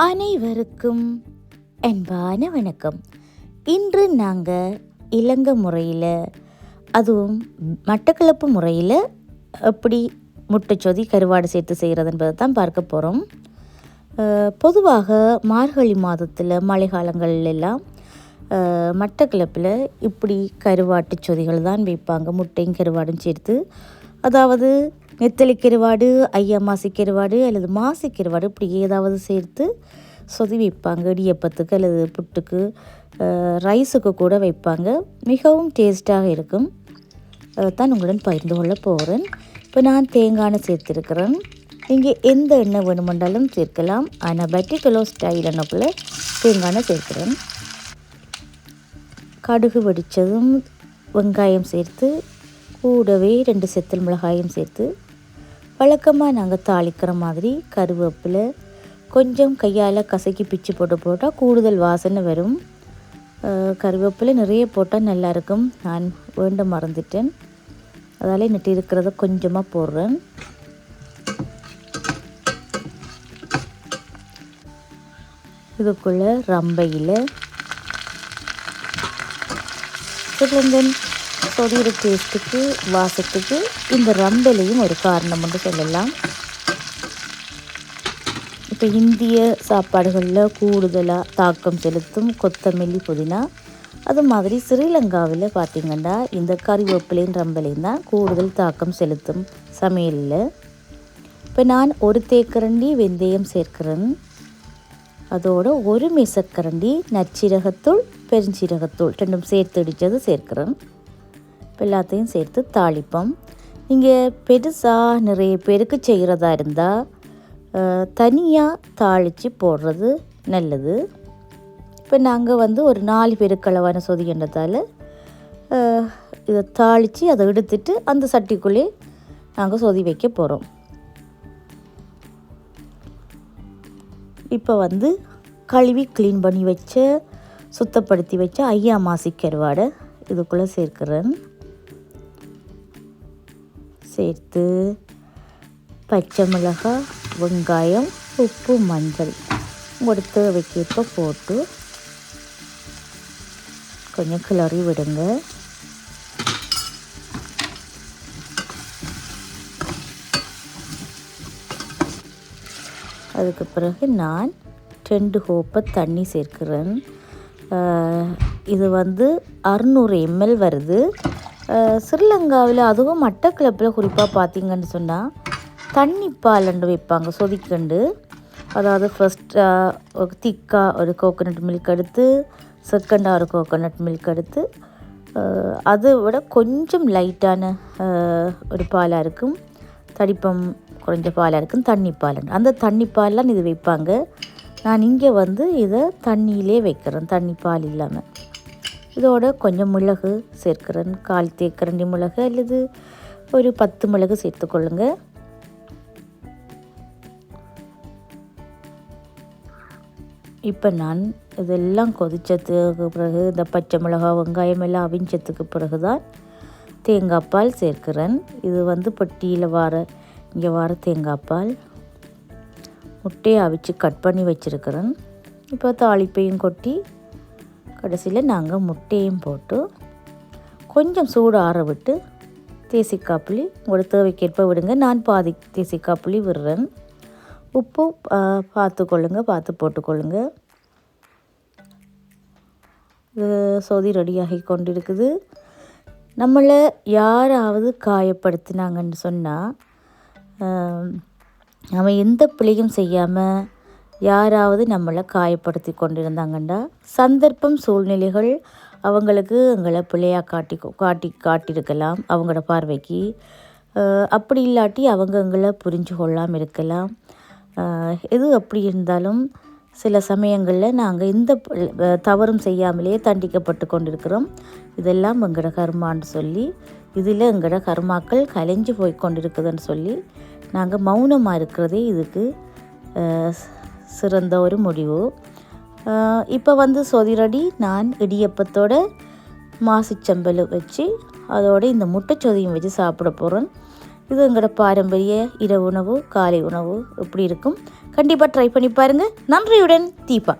அனைவருக்கும் அன்பான வணக்கம். இன்று நாங்கள் இலங்கை முறையில் அதுவும் மட்டக்களப்பு முறையில் எப்படி முட்டைச்சொதி கருவாடு சேர்த்து செய்கிறது என்பதை தான் பார்க்க போகிறோம் பொதுவாக மார்கழி மாதத்தில் மழை காலங்கள்ல எல்லாம் மட்டக்களப்பில் இப்படி கருவாட்டு சொதிகள் தான் வைப்பாங்க. முட்டையும் கருவாடும் சேர்த்து. அதாவது நெத்தலி கருவாடு ஐயா மாசி கருவாடு அல்லது மாசி கருவாடு இப்படி ஏதாவது சேர்த்து சொதி வைப்பாங்க இடியப்பத்துக்கு அல்லது புட்டுக்கு ரைஸுக்கு கூட வைப்பாங்க. மிகவும் டேஸ்ட்டாக இருக்கும். தான் உங்களுடன் பகிர்ந்து கொள்ள போகிறேன். இப்போ நான் தேங்காய் எண்ணெய் சேர்த்துருக்கிறேன். நீங்கள் எந்த எண்ணெய் வேணுமென்றாலும் சேர்க்கலாம். ஆனால் பட்டிக்குலோ ஸ்டைல் எண்ணெய்க்குள்ளே தேங்காய் எண்ணெய் கடுகு வெடித்ததும் வெங்காயம் சேர்த்து கூடவே ரெண்டு செத்தல் மிளகாயும் சேர்த்து வழக்கமாக நாங்கள் தாளிக்கிற மாதிரி கருவேப்பிலை கொஞ்சம் கையால் கசக்கி பிச்சு போட்டு போட்டால் கூடுதல் வாசனை வரும். கருவேப்பிலை நிறைய போட்டால் நல்லாயிருக்கும் நான் வேண்ட மறந்துட்டேன். அதால் நட்டு இருக்கிறத கொஞ்சமாக போடுறேன். இதுக்குள்ளே ரம்பையில் சிலந்தன் சொதிர டேஸ்ட்டுக்கு வாசத்துக்கு இந்த ரம்பலையும் ஒரு காரணம் என்று சொல்லலாம். இப்போ இந்திய சாப்பாடுகளில் கூடுதலாக தாக்கம் செலுத்தும் கொத்தமல்லி புதினா. அது மாதிரி ஸ்ரீலங்காவில் பார்த்திங்கன்னா இந்த கறிவேப்பிலையும் ரம்பலையும் தான் கூடுதல் தாக்கம் செலுத்தும் சமையலில். இப்போ நான் ஒரு தேக்கரண்டி வெந்தயம் சேர்க்கிறேன். அதோடு ஒரு மிசக்கரண்டி நச்சீரகத்தூள் பெருஞ்சீரகத்தூள் ரெண்டும் சேர்த்து இடித்தது சேர்க்கிறேன். இப்போ எல்லாத்தையும் சேர்த்து தாளிப்போம். நீங்கள் பெருசாக நிறைய பேருக்கு செய்கிறதா இருந்தால் தனியாக தாளித்து போடுறது நல்லது. இப்போ நாங்கள் வந்து ஒரு நாலு பேருக்கு அளவான சொதிக்கின்றதால இதை தாளித்து அதை எடுத்துட்டு அந்த சட்டிக்குள்ளே நாங்கள் சொதி வைக்க போகிறோம் இப்போ வந்து கழுவி க்ளீன் பண்ணி வச்ச சுத்தப்படுத்தி வச்ச ஐயா மாசி கருவாடை இதுக்குள்ளே சேர்க்கிறேன். சேர்த்து பச்சை மிளகாய் வெங்காயம் உப்பு மஞ்சள். உங்களோட தேவைக்கேற்ப போட்டு கொஞ்சம் கிளறி விடுங்க. அதுக்கு பிறகு நான் ரெண்டு ஹோப்பை தண்ணி சேர்க்கிறேன். இது வந்து அறுநூறு எம்எல் வருது. ஸ்ரீலங்காவில் அதுவும் மட்டக்கிழப்பில் குறிப்பாக பார்த்தீங்கன்னு சொன்னால் தண்ணி பாலண்டு வைப்பாங்க சொதிக்கண்டு. அதாவது ஃபஸ்ட்டாக ஒரு திக்காக ஒரு கோகோனட் மில்க் எடுத்து செகண்டாக ஒரு கோகோனட் மில்க் எடுத்து அதை விட கொஞ்சம் லைட்டான ஒரு பாலாக இருக்கும். தடிப்பம் குறைஞ்ச பாலாக இருக்கும் தண்ணி பால் அந்த தண்ணி பால்லாம் இது வைப்பாங்க. நான் இங்கே வந்து இதை தண்ணியிலே வைக்கிறேன் தண்ணி பால் இல்லாமல் இதோட கொஞ்சம் மிளகு சேர்க்கிறேன் கால் தேக்கரண்டி மிளகு அல்லது ஒரு பத்து மிளகு சேர்த்துக்கொள்ளுங்க இப்போ நான் இதெல்லாம் கொதிச்சதுக்கு பிறகு இந்த பச்சை மிளகா வெங்காயம் எல்லாம் அவிஞ்சதுக்கு பிறகு தான் தேங்காய் பால் சேர்க்கிறேன். இது வந்து பொட்டியில் வார இங்கே வார தேங்காய் பால். முட்டையை அவிச்சு கட் பண்ணி வச்சுருக்கிறேன். இப்போ தாளிப்பையும் கொட்டி கடைசியில் நாங்கள் முட்டையும் போட்டு கொஞ்சம் சூடு ஆற விட்டு தேசிக்காய் புளி உங்களோட தேவைக்கேற்ப விடுங்க. நான் பாதி தேசிக்காய் புளி விடுறேன். உப்பு பார்த்து கொள்ளுங்கள் பார்த்து போட்டுக்கொள்ளுங்க. இது சொதி ரெடியாகி கொண்டிருக்குது. நம்மளை யாராவது காயப்படுத்தினாங்கன்னு சொன்னால் நம்ம எந்த பிள்ளையும் செய்யாமல் யாராவது நம்மளை காயப்படுத்தி கொண்டிருந்தாங்கன்னா சந்தர்ப்பம் சூழ்நிலைகள் அவங்களுக்கு எங்களை பிள்ளையாக காட்டி காட்டி காட்டியிருக்கலாம் அவங்களோட பார்வைக்கு. அப்படி இல்லாட்டி அவங்க எங்களை புரிஞ்சு கொள்ளாமல் இருக்கலாம். எது அப்படி இருந்தாலும் சில சமயங்களில் நாங்கள் இந்த தவறும் செய்யாமலேயே தண்டிக்கப்பட்டு கொண்டிருக்கிறோம். இதெல்லாம் எங்களோட கர்மான்னு சொல்லி இதில் எங்களோட கர்மாக்கள் கலைஞ்சு போய் கொண்டிருக்குதுன்னு சொல்லி நாங்கள் மௌனமாக இருக்கிறதே இதுக்கு சிறந்த ஒரு முடிவு. இப்போ வந்து சொதிரடி நான் இடியப்பத்தோட மாசிச்சம்பல் வச்சு அதோடு இந்த முட்டைச்சொதியும் வச்சு சாப்பிட போகிறேன் இது எங்களோட பாரம்பரிய இரவு உணவு காலை உணவு இப்படி இருக்கும். கண்டிப்பாக ட்ரை பண்ணி பாருங்கள் நன்றியுடன் தீபா.